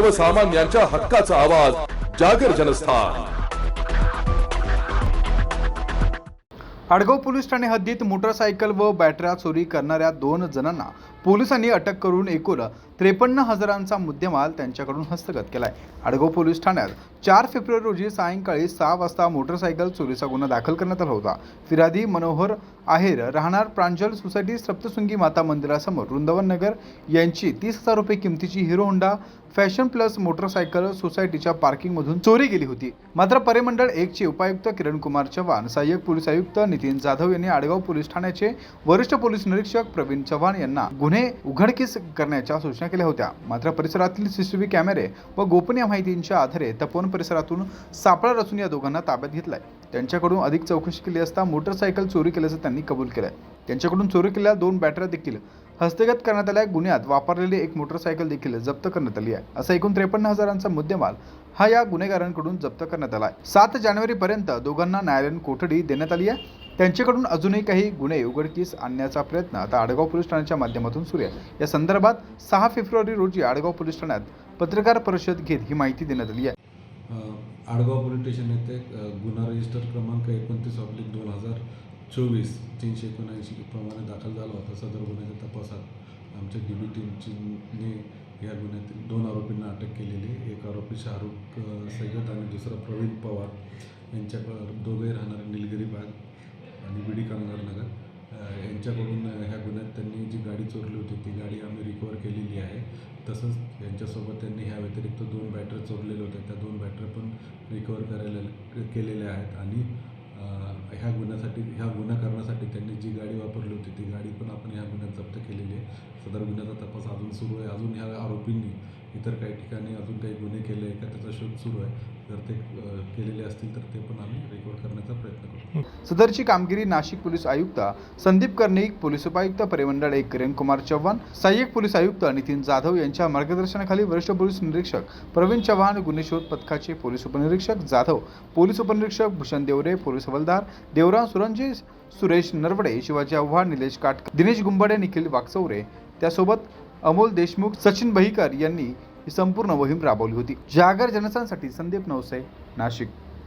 सर्वसामान्यांच्या हक्काचा आवाज जागर जनस्थान. आडगाव पोलीस ठाणे हद्दीत मोटरसायकल व बॅटऱ्या चोरी करणाऱ्या दोन जणांना पोलिसांनी अटक करून एकूण त्रेपन्न हजारांचा मुद्देमाल त्यांच्याकडून हस्तगत केला आहे आडगाव पोलीस ठाण्यात चार फेब्रुवारी रोजी सायंकाळी सहा वाजता मोटरसायकल चोरीचा गुन्हा दाखल करण्यात आला होता. फिरादी मनोहर आहेर राहणार प्रांजल सोसायटी सप्तशृंगी माता मंदिरासमोर. वृंदावन नगर यांची तीस हजार रुपये किमतीची Hero Honda Fashion Plus motorcycle सोसायटीच्या पार्किंगमधून चोरी गेली होती. मात्र परिमंडळ एकचे उपायुक्त किरण कुमार चव्हाण सहाय्यक पोलीस आयुक्त नितीन जाधव यांनी आडगाव पोलीस ठाण्याचे वरिष्ठ पोलीस निरीक्षक प्रवीण चव्हाण यांना गुन्हे उघडकीस करण्याच्या सूचना केल्या होत्या. मात्र परिसरातील सीसीटीव्ही कॅमेरे व गोपनीय माहितींच्या आधारे तपोवन परिसरातून सापळा रचून या दोघांना ताब्यात घेतलाय. त्यांच्याकडून अधिक चौकशी केली असता मोटरसायकल चोरी केल्याचं त्यांनी कबूल केलंय. त्यांच्याकडून चोरी केलेल्या दोन बॅटऱ्या देखील हस्तगत करण्यात आल्या. गुन्ह्यात वापरलेली एक मोटरसायकल देखील जप्त करण्यात आली आहे. असा एकूण त्रेपन्न हजारांचा मुद्देमाल हा या गुन्हेगारांकडून जप्त करण्यात आला आहे. सात जानेवारीपर्यंत दोघांना न्यायालयीन कोठडी देण्यात आली आहे. त्यांच्याकडून अजूनही काही गुन्हे उघडकीस आणण्याचा प्रयत्न आता आडगाव पोलीस ठाण्याच्या माध्यमातून सुरू आहे. या संदर्भात सहा फेब्रुवारी रोजी आडगाव पोलीस ठाण्यात पत्रकार परिषद घेत ही माहिती देण्यात आली आहे. आडगाव पोलीस स्टेशन येथे गुन्हा रजिस्टर क्रमांक एकोणतीस ऑब्लिक दोन हजार चोवीस तीनशे एकोणऐंशी प्रमाणे दाखल झाला होता. सदर गुन्ह्याच्या तपासात आमच्या डी बी टीमने या गुन्ह्यातील दोन आरोपींना अटक केलेली एक आरोपी शाहरुख अ, सय्यद आणि दुसरा प्रवीण पवार यांच्या दोघे राहणारे निलगिरी बाग आणि बीडी कामगार नगर अ, यांच्याकडून ह्या गुन्ह्यात त्यांनी जी गाडी चोरली होती ती गाडी आम्ही रिकवर केलेली आहे तसंच यांच्यासोबत त्यांनी ह्या व्यतिरिक्त दोन बॅटरी चोरलेल्या होत्या. त्या दोन बॅटरी पण रिकवर करायला केलेल्या आहेत आणि ह्या गुन्ह्यासाठी ह्या गुन्हा करण्यासाठी त्यांनी जी गाडी वापरली होती ती गाडी पण आपण ह्या गुन्ह्यात जप्त केलेली आहे. सदर गुन्ह्याचा तपास अजून सुरू आहे. अजून ह्या आरोपींनी इतर काही ठिकाणी अजून काही गुन्हे केले आहे का त्याचा शोध सुरू आहे. जर ते केलेले असतील तर ते पण आम्ही रिकवर सदरची कामगिरी नाशिक पोलीस आयुक्त संदीप कर्णिक पोलीस उपायुक्त परिमंडळ एक किरणकुमार चव्हाण सहाय्यक पोलीस आयुक्त नितीन जाधव यांच्या मार्गदर्शनाखाली वरिष्ठ पोलीस निरीक्षक प्रवीण चव्हाण गुन्हे शोध पथकाचे पोलीस उपनिरीक्षक जाधव पोलीस उपनिरीक्षक भूषण देवरे पोलीस हवालदार देवराव सुरंजी सुरेश नरवडे शिवाजी आव्हाड निलेश काटकर दिनेश गुंबाडे निखिल वाकचौरे. त्यासोबत अमोल देशमुख सचिन बहिकर यांनी ही संपूर्ण मोहीम राबवली होती. जागर जनसांसाठी संदीप नवसे नाशिक.